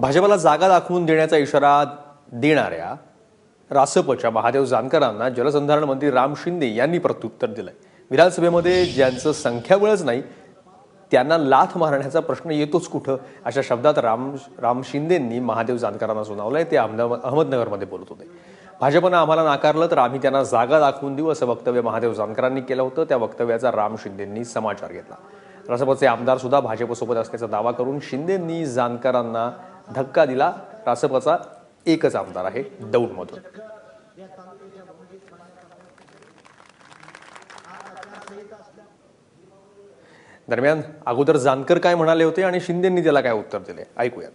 भाजपला जागा दाखवून देण्याचा इशारा देणाऱ्या रासपच्या महादेव जानकरांना जलसंधारण मंत्री राम शिंदे यांनी प्रत्युत्तर दिलंय. विधानसभेमध्ये ज्यांचं संख्याबळच नाही त्यांना लाथ मारण्याचा प्रश्न येतोच कुठं? अशा शब्दात राम राम शिंदेंनी महादेव जानकरांना सुनावलंय. ते अहमद अहमदनगरमध्ये बोलत होते. भाजपनं आम्हाला नाकारलं तर आम्ही त्यांना जागा दाखवून देऊ असं वक्तव्य महादेव जानकरांनी केलं होतं. त्या वक्तव्याचा राम शिंदेंनी समाचार घेतला. रासपचे आमदार सुद्धा भाजपसोबत असल्याचा दावा करून शिंदेंनी जानकरांना धक्का दिला. रासपचा एकच आमदार आहे दौंडमधून. दरम्यान अगोदर जानकर काय म्हणाले होते आणि शिंदेंनी त्याला काय उत्तर दिले? ऐकूयात.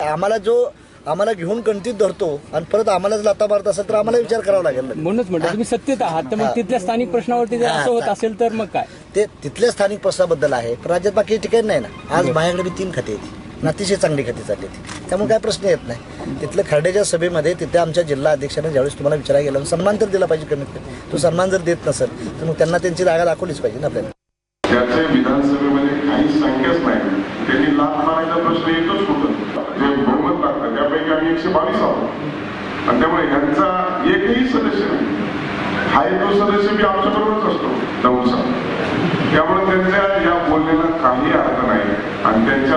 आम्हाला जो आम्हाला घेऊन गणतीत धरतो आणि परत आम्हालाच लाता मारत असेल तर आम्हाला विचार करावा लागेल. म्हणूनच म्हणतो तुम्ही सत्तेत आहात. तर मग तिथल्या स्थानिक प्रश्नावरती जर असं होत असेल तर मग काय? ते तिथल्या स्थानिक प्रश्नाबद्दल आहे पण राज्यात बाकी ठिकाणी नाही ना. आज माझ्याकडे बी तीन खाते आहेत. आणि अतिशय चांगली खाती चालली होती त्यामुळे काय प्रश्न येत नाही. तिथलं खर्डेच्या सभेमध्ये तिथे आमच्या जिल्हा अध्यक्षाने ज्यावेळेस तुम्हाला विचारायला गेला सन्मान तर दिला पाहिजे कमीत कमी. तो सन्मान जर देत नसेल तर मग त्यांना त्यांची जागा दाखवलीच पाहिजे ना आपल्याला. त्याचे काही संख्याच नाही त्यांनी लाख मारायचा प्रश्न येतोच कुठं जे बहुमत लागतं त्यापैकी आम्ही एकशे बावीस आहोत आणि त्यामुळे ह्यांचा एकही सदस्य नाही हा एक तो सदस्य बी आमच्याबरोबरच असतो दौसा त्यामुळे त्यांच्या या बोलण्याला काही अर्थ नाही. आणि त्यांच्या